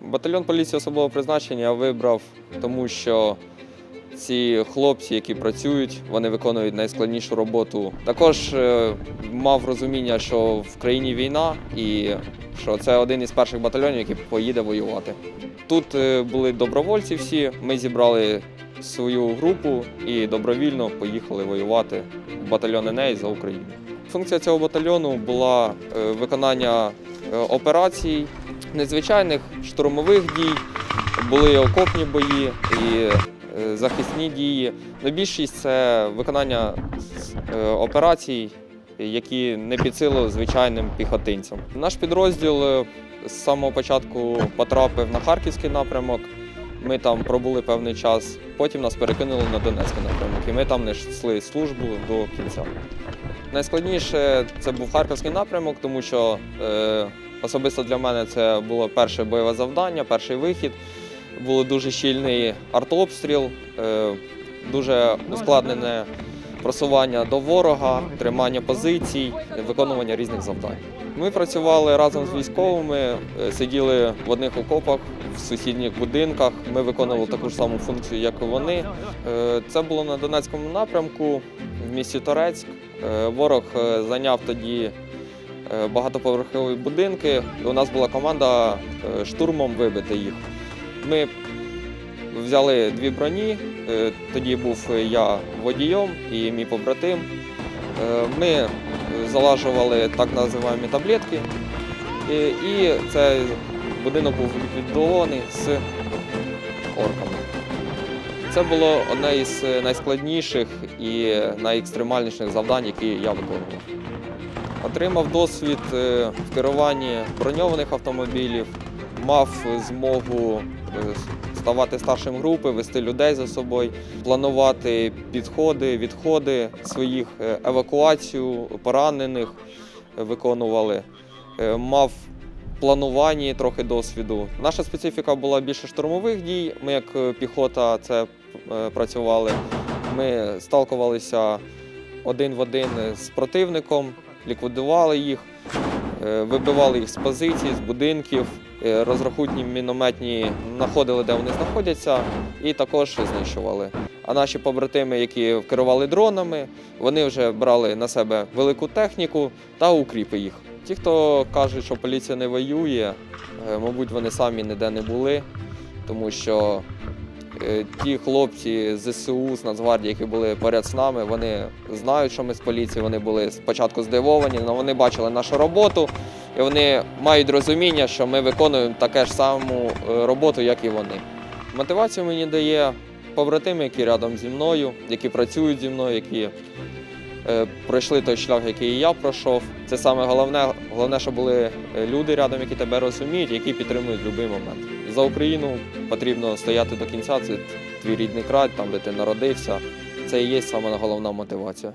Батальйон поліції особливого призначення я вибрав, тому що ці хлопці, які працюють, вони виконують найскладнішу роботу. Також е, мав розуміння, що в країні війна і що це один із перших батальйонів, який поїде воювати. Тут е, були добровольці всі. Ми зібрали свою групу і добровільно поїхали воювати в батальйон НЕЙ за Україну. Функція цього батальйону була е, виконання операцій, незвичайних штурмових дій, були окопні бої і е, захисні дії. Но більшість це виконання е, операцій, які не під силу звичайним піхотинцям. Наш підрозділ е, з самого початку потрапив на харківський напрямок. Ми там пробули певний час, потім нас перекинули на Донецький напрямок, і ми там несли службу до кінця. Найскладніше це був харківський напрямок, тому що особисто для мене це було перше бойове завдання, перший вихід. Було дуже щільний артобстріл, е, дуже ускладнене просування до ворога, тримання позицій, виконування різних завдань. Ми працювали разом з військовими, е, сиділи в одних окопах в сусідніх будинках. Ми виконували таку ж саму функцію, як і вони. Е, Це було на Донецькому напрямку в місті Торецьк. Ворог зайняв тоді багатоповерхові будинки. І у нас була команда е, штурмом вибити їх. Ми взяли дві броні. е, Тоді був я водієм і мій побратим. Е, Ми е, залажували так називаємо таблетки. І, цей будинок був ліквідований з орками. Це було одне із е, найскладніших і найекстремальніших завдань, які я виконував. Отримав досвід е, в керуванні броньованих автомобілів, мав змогу е, ставати старшим групи, вести людей за собою, планувати підходи, відходи своїх, е, евакуацію поранених виконували. Мав плануванні трохи досвіду. Наша специфіка була більше штурмових дій. Ми, як піхота, це працювали. Ми сталкувалися один в один з противником, ліквідували їх, е, вибивали їх з позицій, з будинків, е, розрахунні мінометні знаходили, де вони знаходяться, і також знищували. А наші побратими, які керували дронами, вони вже брали на себе велику техніку та укріпи їх. Ті, хто кажуть, що поліція не воює, е, мабуть, вони самі ніде не були, тому що ті хлопці з ЗСУ, з Нацгвардії, які були поряд з нами, вони знають, що ми з поліції, вони були спочатку здивовані, але вони бачили нашу роботу і вони мають розуміння, що ми виконуємо таке ж саму е, роботу, як і вони. Мотивацію мені дає побратими, які рядом зі мною, які працюють зі мною, які е, пройшли той шлях, який я пройшов. Це саме головне, головне, щоб були е, люди рядом, які тебе розуміють, які підтримують будь-який момент. За Україну потрібно стояти до кінця. Це твій рідний край, там де ти народився. Це і є саме головна мотивація.